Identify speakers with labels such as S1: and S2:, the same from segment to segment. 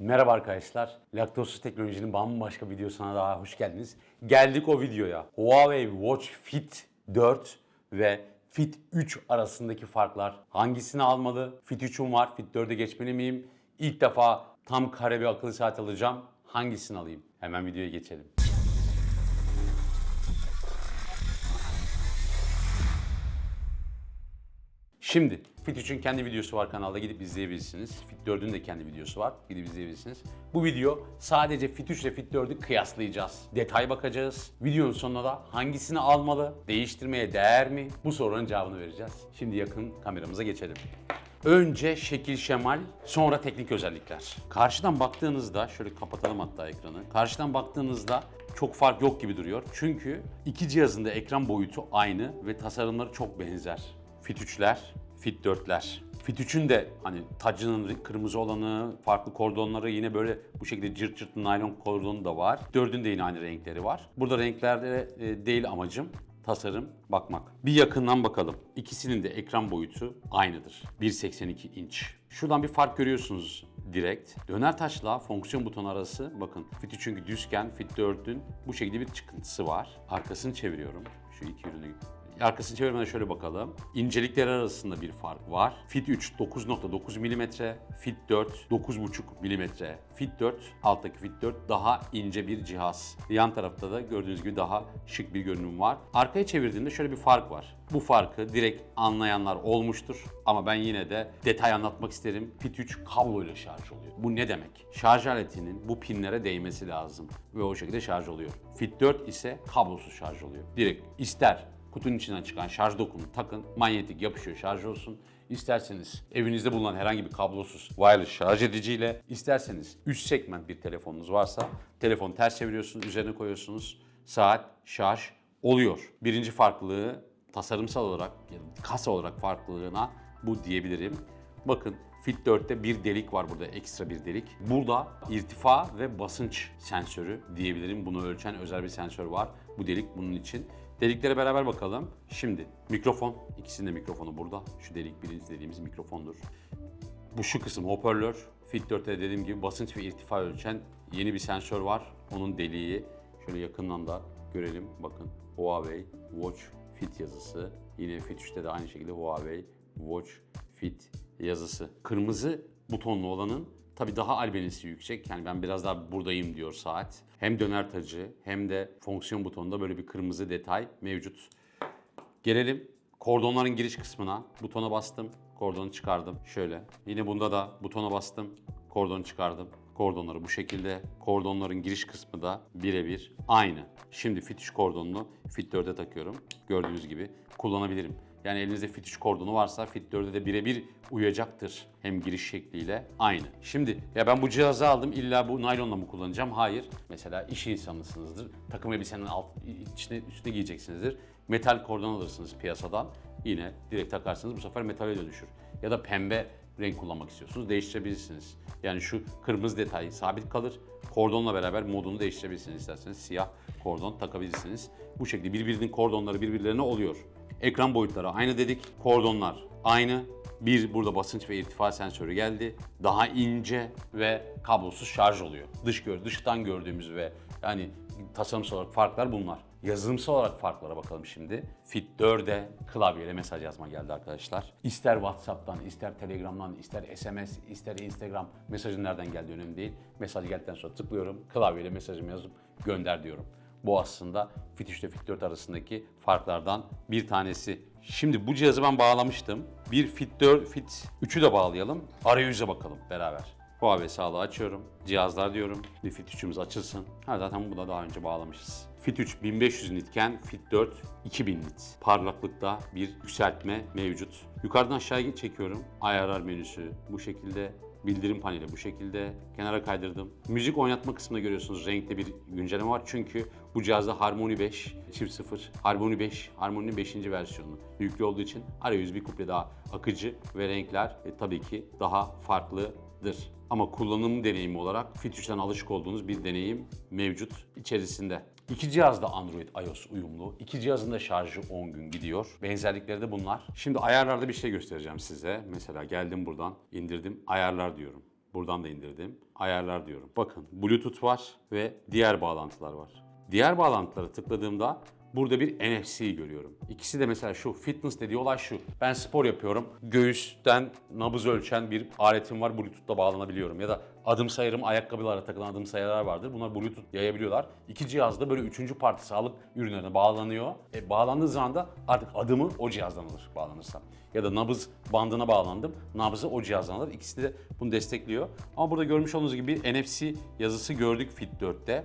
S1: Merhaba arkadaşlar. Laktozsuz teknolojinin bambaşka videosuna daha hoş geldiniz. Geldik o videoya. Huawei Watch Fit 4 ve Fit 3 arasındaki farklar. Hangisini almalı? Fit 3'üm var. Fit 4'e geçmeli miyim? İlk defa tam kare bir akıllı saat alacağım. Hangisini alayım? Hemen videoya geçelim. Şimdi Fit 3'ün kendi videosu var kanalda gidip izleyebilirsiniz. Fit 4'ün de kendi videosu var gidip izleyebilirsiniz. Bu video sadece Fit 3 ile Fit 4'ü kıyaslayacağız. Detay bakacağız. Videonun sonunda da hangisini almalı, değiştirmeye değer mi? Bu sorunun cevabını vereceğiz. Şimdi yakın kameramıza geçelim. Önce şekil şemal, sonra teknik özellikler. Karşıdan baktığınızda, şöyle kapatalım hatta ekranı. Karşıdan baktığınızda çok fark yok gibi duruyor. Çünkü iki cihazın da ekran boyutu aynı ve tasarımları çok benzer. Fit 3'ler, Fit 4'ler. Fit 3'ün de hani tacının kırmızı olanı, farklı kordonları yine böyle bu şekilde cırt cırt naylon kordonu da var. 4'ün de yine aynı renkleri var. Burada renklerde e, değil amacım tasarım bakmak. Bir yakından bakalım. İkisinin de ekran boyutu aynıdır. 1.82 inç. Şuradan bir fark görüyorsunuz direkt. Döner taşla fonksiyon butonu arası bakın Fit 3 çünkü düzken, Fit 4'ün bu şekilde bir çıkıntısı var. Arkasını çeviriyorum. Şu iki ürünü Arkasını çevirmeden şöyle bakalım. İncelikleri arasında bir fark var. Fit 3 9.9 mm, Fit 4 9.5 mm. Fit 4 alttaki Fit 4 daha ince bir cihaz. Yan tarafta da gördüğünüz gibi daha şık bir görünüm var. Arkaya çevirdiğimde şöyle bir fark var. Bu farkı direkt anlayanlar olmuştur ama ben yine de detay anlatmak isterim. Fit 3 kabloyla şarj oluyor. Bu ne demek? Şarj aletinin bu pinlere değmesi lazım ve o şekilde şarj oluyor. Fit 4 ise kablosuz şarj oluyor. Direkt ister kutunun içinden çıkan şarj dokunu takın, manyetik yapışıyor şarj olsun. İsterseniz evinizde bulunan herhangi bir kablosuz wireless şarj ediciyle, isterseniz üst segment bir telefonunuz varsa telefonu ters çeviriyorsunuz, üzerine koyuyorsunuz. Saat şarj oluyor. Birinci farklılığı tasarımsal olarak, kasa olarak farklılığına bu diyebilirim. Bakın Fit 4'te bir delik var burada, ekstra bir delik. Burada irtifa ve basınç sensörü diyebilirim. Bunu ölçen özel bir sensör var. Bu delik bunun için. Deliklere beraber bakalım. Şimdi mikrofon, ikisinin de mikrofonu burada. Şu delik birinci dediğimiz mikrofondur. Bu şu kısım hoparlör. Fit 4'te dediğim gibi basınç ve irtifa ölçen yeni bir sensör var. Onun deliği şöyle yakından da görelim. Bakın Huawei Watch Fit yazısı. Yine Fit 3'te de aynı şekilde Huawei Watch Fit yazısı. Kırmızı butonlu olanın tabii daha albenisi yüksek. Yani ben biraz daha buradayım diyor saat. Hem döner tacı hem de fonksiyon butonunda böyle bir kırmızı detay mevcut. Gelelim kordonların giriş kısmına. Butona bastım, kordonu çıkardım. Şöyle. Yine bunda da butona bastım, kordonu çıkardım. Kordonları bu şekilde. Kordonların giriş kısmı da birebir aynı. Şimdi Fit 3 kordonunu Fit 4'e takıyorum. Gördüğünüz gibi kullanabilirim. Yani elinizde Fit 3 kordonu varsa Fit 4'e de birebir uyacaktır. Hem giriş şekliyle aynı. Şimdi ya ben bu cihazı aldım illa bu naylonla mı kullanacağım? Hayır. Mesela iş insanısınızdır. Takım elbisenin alt, içine, üstüne giyeceksinizdir. Metal kordon alırsınız piyasadan. Yine direkt takarsınız bu sefer metale dönüşür. Ya da pembe renk kullanmak istiyorsunuz değiştirebilirsiniz. Yani şu kırmızı detay sabit kalır. Kordonla beraber modunu değiştirebilirsiniz isterseniz. Siyah kordon takabilirsiniz. Bu şekilde birbirinin kordonları birbirlerine oluyor. Ekran boyutları aynı dedik. Kordonlar aynı. Bir burada basınç ve irtifa sensörü geldi. Daha ince ve kablosuz şarj oluyor. Dış gör, dıştan gördüğümüz ve yani tasarımsal olarak farklar bunlar. Yazılımsal olarak farklara bakalım şimdi. Fit 4'e klavyeyle mesaj yazma geldi arkadaşlar. İster WhatsApp'tan, ister Telegram'dan, ister SMS, ister Instagram mesajın nereden geldiği önemli değil. Mesaj geldikten sonra tıklıyorum. Klavyeyle mesajımı yazıp gönder diyorum. Bu aslında Fit 3 ile Fit 4 arasındaki farklardan bir tanesi. Şimdi bu cihazı ben bağlamıştım. Bir Fit 4, Fit 3'ü de bağlayalım. Arayüze bakalım beraber. Huawei sağlığı açıyorum. Cihazlar diyorum. Bir Fit 3'ümüz açılsın. Ha zaten bunu da daha önce bağlamışız. Fit 3 1500 nitken Fit 4 2000 nit. Parlaklıkta bir yükseltme mevcut. Yukarıdan aşağıya çekiyorum. Ayarlar menüsü bu şekilde. Bildirim paneli bu şekilde. Kenara kaydırdım. Müzik oynatma kısmında görüyorsunuz renkli bir güncelleme var. Çünkü bu cihazda Harmony 5 çift 0, Harmony 5, Harmony'nin 5. versiyonu yüklü olduğu için arayüz bir kuple daha akıcı ve renkler e, tabii ki daha farklıdır. Ama kullanım deneyimi olarak Fit 3'ten alışık olduğunuz bir deneyim mevcut içerisinde. İki cihaz da Android iOS uyumlu. İki cihazın da şarjı 10 gün gidiyor. Benzerlikleri de bunlar. Şimdi ayarlarda bir şey göstereceğim size. Mesela geldim buradan, indirdim, ayarlar diyorum. Buradan da indirdim. Ayarlar diyorum. Bakın Bluetooth var ve diğer bağlantılar var. Diğer bağlantılara tıkladığımda burada bir NFC görüyorum. İkisi de mesela şu fitness dediği olay şu. Ben spor yapıyorum. Göğüsten nabız ölçen bir aletim var. Bluetooth'la bağlanabiliyorum. Ya da adım sayarım ayakkabılara takılan adım sayarlar vardır. Bunlar Bluetooth yayabiliyorlar. İki cihaz da böyle üçüncü parti sağlık ürünlerine bağlanıyor. E, bağlandığı zaman da artık adımı o cihazdan alır bağlanırsam. Ya da nabız bandına bağlandım. Nabzı o cihazdan alır. İkisi de bunu destekliyor. Ama burada görmüş olduğunuz gibi NFC yazısı gördük Fit 4'te.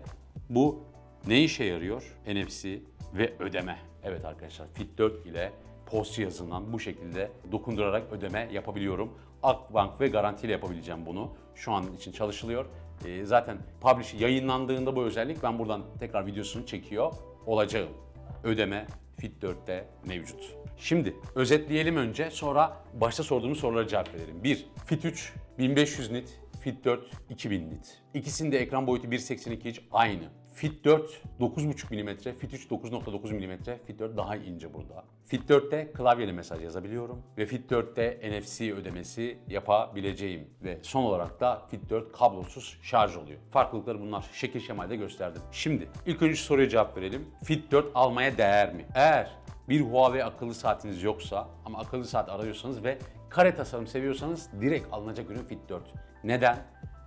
S1: Bu ne işe yarıyor? NFC ve ödeme. Evet arkadaşlar Fit 4 ile post cihazından bu şekilde dokundurarak ödeme yapabiliyorum. Akbank ve garantiyle yapabileceğim bunu. Şu an için çalışılıyor. Ee, zaten publish yayınlandığında bu özellik ben buradan tekrar videosunu çekiyor olacağım. Ödeme Fit 4'te mevcut. Şimdi özetleyelim önce sonra başta sorduğumuz sorulara cevap verelim. 1. Fit 3 1500 nit, Fit 4 2000 nit. İkisinin de ekran boyutu 1.82 inç aynı. Fit 4 9.5 mm, Fit 3 9.9 mm, Fit 4 daha ince burada. Fit 4'te klavyeli mesaj yazabiliyorum ve Fit 4'te NFC ödemesi yapabileceğim ve son olarak da Fit 4 kablosuz şarj oluyor. Farklılıkları bunlar. Şekil şemalde gösterdim. Şimdi ilk önce soruya cevap verelim. Fit 4 almaya değer mi? Eğer bir Huawei akıllı saatiniz yoksa ama akıllı saat arıyorsanız ve kare tasarım seviyorsanız direkt alınacak ürün Fit 4. Neden?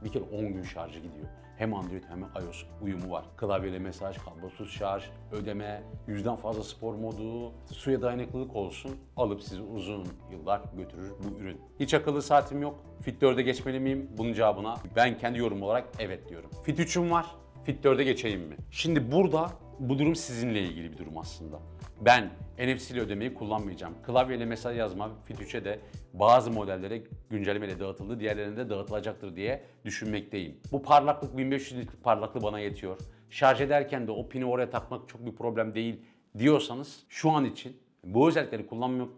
S1: Bir kere 10 gün şarjı gidiyor. Hem Android hem iOS uyumu var. Klavyeli mesaj, kablosuz şarj, ödeme, yüzden fazla spor modu, suya dayanıklılık olsun. Alıp sizi uzun yıllar götürür bu ürün. Hiç akıllı saatim yok. Fit 4'e geçmeli miyim? Bunun cevabına ben kendi yorum olarak evet diyorum. Fit 3'üm var. Fit 4'e geçeyim mi? Şimdi burada bu durum sizinle ilgili bir durum aslında. Ben NFC ile ödemeyi kullanmayacağım. Klavyeyle mesaj yazma Fit 3'e de bazı modellere güncellemeyle dağıtıldı, diğerlerine de dağıtılacaktır diye düşünmekteyim. Bu parlaklık 1500 nitlik parlaklık bana yetiyor. Şarj ederken de o pini oraya takmak çok bir problem değil diyorsanız şu an için bu özellikleri kullanmak,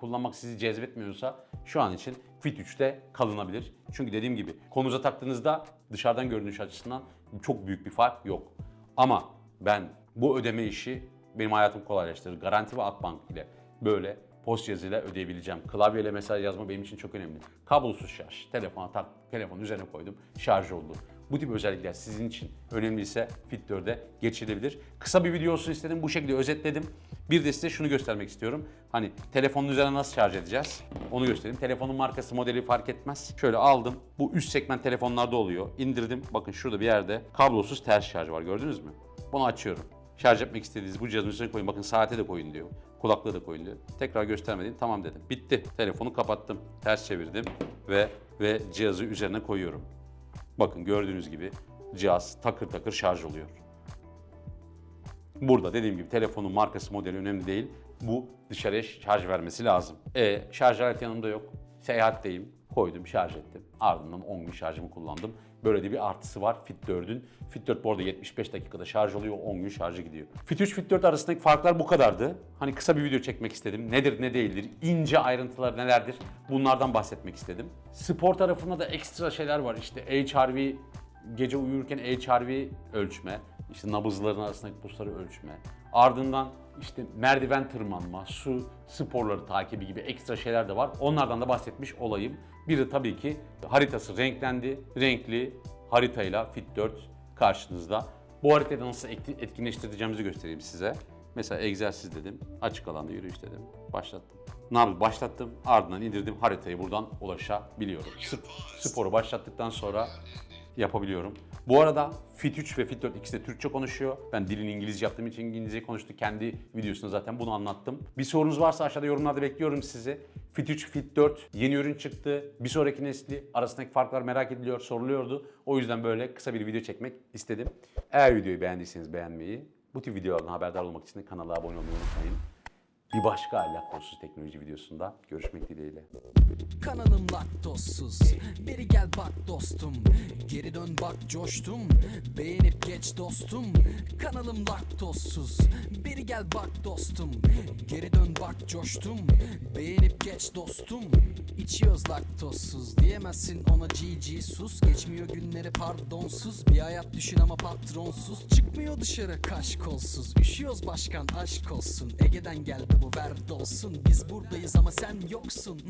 S1: kullanmak sizi cezbetmiyorsa şu an için Fit 3'te kalınabilir. Çünkü dediğim gibi kolunuza taktığınızda dışarıdan görünüş açısından çok büyük bir fark yok. Ama ben bu ödeme işi benim hayatımı kolaylaştırır. Garanti ve Akbank ile böyle post cihazıyla ödeyebileceğim. Klavyeyle mesaj yazma benim için çok önemli. Kablosuz şarj. Telefona tak, telefonu üzerine koydum. Şarj oldu. Bu tip özellikler sizin için önemliyse Fit 4'e geçilebilir. Kısa bir video olsun istedim. Bu şekilde özetledim. Bir de size şunu göstermek istiyorum. Hani telefonun üzerine nasıl şarj edeceğiz? Onu göstereyim. Telefonun markası, modeli fark etmez. Şöyle aldım. Bu üst segment telefonlarda oluyor. İndirdim. Bakın şurada bir yerde kablosuz ters şarj var. Gördünüz mü? Bunu açıyorum. Şarj etmek istediğiniz bu cihazın üstüne koyun. Bakın saate de koyun diyor. Kulaklığı da koyun diyor. Tekrar göstermedim. Tamam dedim. Bitti. Telefonu kapattım. Ters çevirdim ve ve cihazı üzerine koyuyorum. Bakın gördüğünüz gibi cihaz takır takır şarj oluyor. Burada dediğim gibi telefonun markası modeli önemli değil. Bu dışarıya şarj vermesi lazım. E şarj aleti yanımda yok. Seyahatteyim. Koydum, şarj ettim. Ardından 10 gün şarjımı kullandım. Böyle de bir artısı var Fit 4'ün. Fit 4 bu arada 75 dakikada şarj oluyor, 10 gün şarjı gidiyor. Fit 3, Fit 4 arasındaki farklar bu kadardı. Hani kısa bir video çekmek istedim. Nedir, ne değildir, ince ayrıntılar nelerdir bunlardan bahsetmek istedim. Spor tarafında da ekstra şeyler var. İşte HRV, gece uyurken HRV ölçme, işte nabızların arasındaki pulsları ölçme. Ardından işte merdiven tırmanma, su sporları takibi gibi ekstra şeyler de var. Onlardan da bahsetmiş olayım. Bir de tabii ki haritası renklendi. Renkli haritayla Fit 4 karşınızda. Bu haritayı nasıl etki- etkinleştireceğimizi göstereyim size. Mesela egzersiz dedim, açık alanda yürüyüş dedim, başlattım. Ne yapayım? Başlattım, ardından indirdim haritayı buradan ulaşabiliyorum. Sp- Sporu başlattıktan sonra yapabiliyorum. Bu arada Fit 3 ve Fit 4 ikisi de Türkçe konuşuyor. Ben dilini İngilizce yaptığım için İngilizce konuştu. Kendi videosunda zaten bunu anlattım. Bir sorunuz varsa aşağıda yorumlarda bekliyorum sizi. Fit 3, Fit 4 yeni ürün çıktı. Bir sonraki nesli arasındaki farklar merak ediliyor, soruluyordu. O yüzden böyle kısa bir video çekmek istedim. Eğer videoyu beğendiyseniz beğenmeyi, bu tip videolardan haberdar olmak için de kanala abone olmayı unutmayın. Bir başka laktozsuz teknoloji videosunda görüşmek dileğiyle.
S2: Kanalım laktozsuz. Beri gel bak dostum. Geri dön bak coştum. Beğenip geç dostum. Kanalım laktozsuz. Beri gel bak dostum. Geri dön bak coştum. Beğenip geç dostum. İçiyoruz laktozsuz Diyemezsin ona GG sus. Geçmiyor günleri pardonsuz. Bir hayat düşün ama patronsuz. Çıkmıyor dışarı kaş kolsuz Üşüyoruz başkan aşk olsun. Ege'den geldi bu ver olsun. Biz buradayız ama sen yoksun